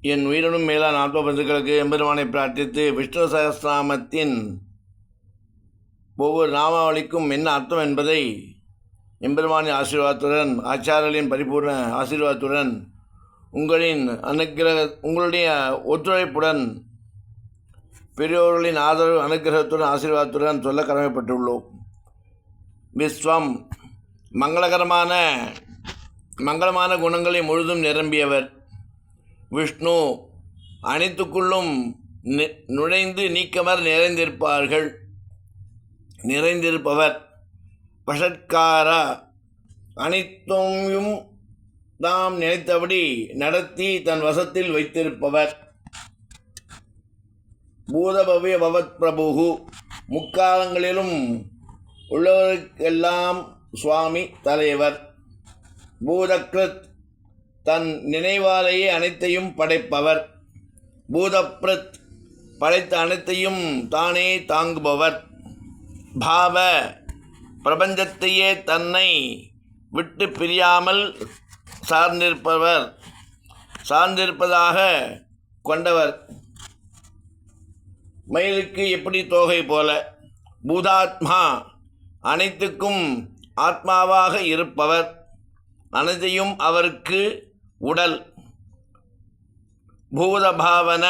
என் உயிரினும் மேலான ஆத்ம பந்துக்களுக்கு எம்பெருமானை பிரார்த்தித்து விஷ்ணு சகஸ்ராமத்தின் ஒவ்வொரு நாமாவளிக்கும் என்ன அர்த்தம் என்பதை எம்பெருமானின் ஆசீர்வாதத்துடன் ஆச்சாரர்களின் பரிபூர்ண ஆசீர்வாதத்துடன் உங்களின் அனுக்கிரக உங்களுடைய ஒத்துழைப்புடன் பெரியோர்களின் ஆதரவு அனுக்கிரகத்துடன் ஆசீர்வாதத்துடன் சொல்ல கடமைப்பட்டுள்ளோம். விஸ்வம் மங்களகரமான மங்களமான குணங்களை முழுதும் நிரம்பியவர். விஷ்ணு அனைத்துக்குள்ளும் நுழைந்து நீக்கமர் நிறைந்திருப்பார்கள். நிறைந்திருப்பவர் பஷட்கார அனைத்தையும் தாம் நினைத்தபடி நடத்தி தன் வசத்தில் வைத்திருப்பவர். பூதபவ்ய பவத் பிரபுகு. முக்காலங்களிலும் உள்ளவருக்கெல்லாம் சுவாமி தலைவர். பூதக்ருத் தன் நினைவாலேயே அனைத்தையும் படைப்பவர். பூதப்ரத் படைத்த அனைத்தையும் தானே தாங்குபவர். பாவ பிரபஞ்சத்தையே தன்னை விட்டு பிரியாமல் சார்ந்திருப்பவர் சார்ந்திருப்பதாக கொண்டவர். மயிலுக்கு எப்படி தோகை போல? பூதாத்மா அனைத்துக்கும் ஆத்மாவாக இருப்பவர். அனைத்தையும் அவருக்கு உடல் பூதபாவன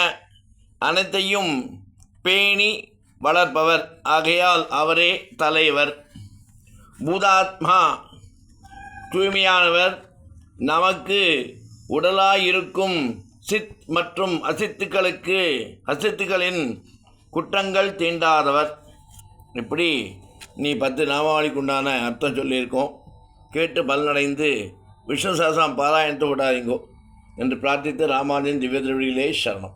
அனைத்தையும் பேணி வளர்ப்பவர். ஆகையால் அவரே தலைவர். பூதாத்மா தூய்மையானவர். நமக்கு உடலாயிருக்கும் சித் மற்றும் அசித்துக்களுக்கு அசித்துக்களின் குற்றங்கள் தீண்டாதவர். இப்படி நீ பத்து நாமாவளிக்குண்டான அர்த்தம் சொல்லியிருக்கோம். கேட்டு பலனடைந்து விஷ்ணு சகசாம் பாராயணத்தை விடாதீங்கோ என்று பிரார்த்தித்து ராமானின் திவ்ய திருவிழிகளே சரணம்.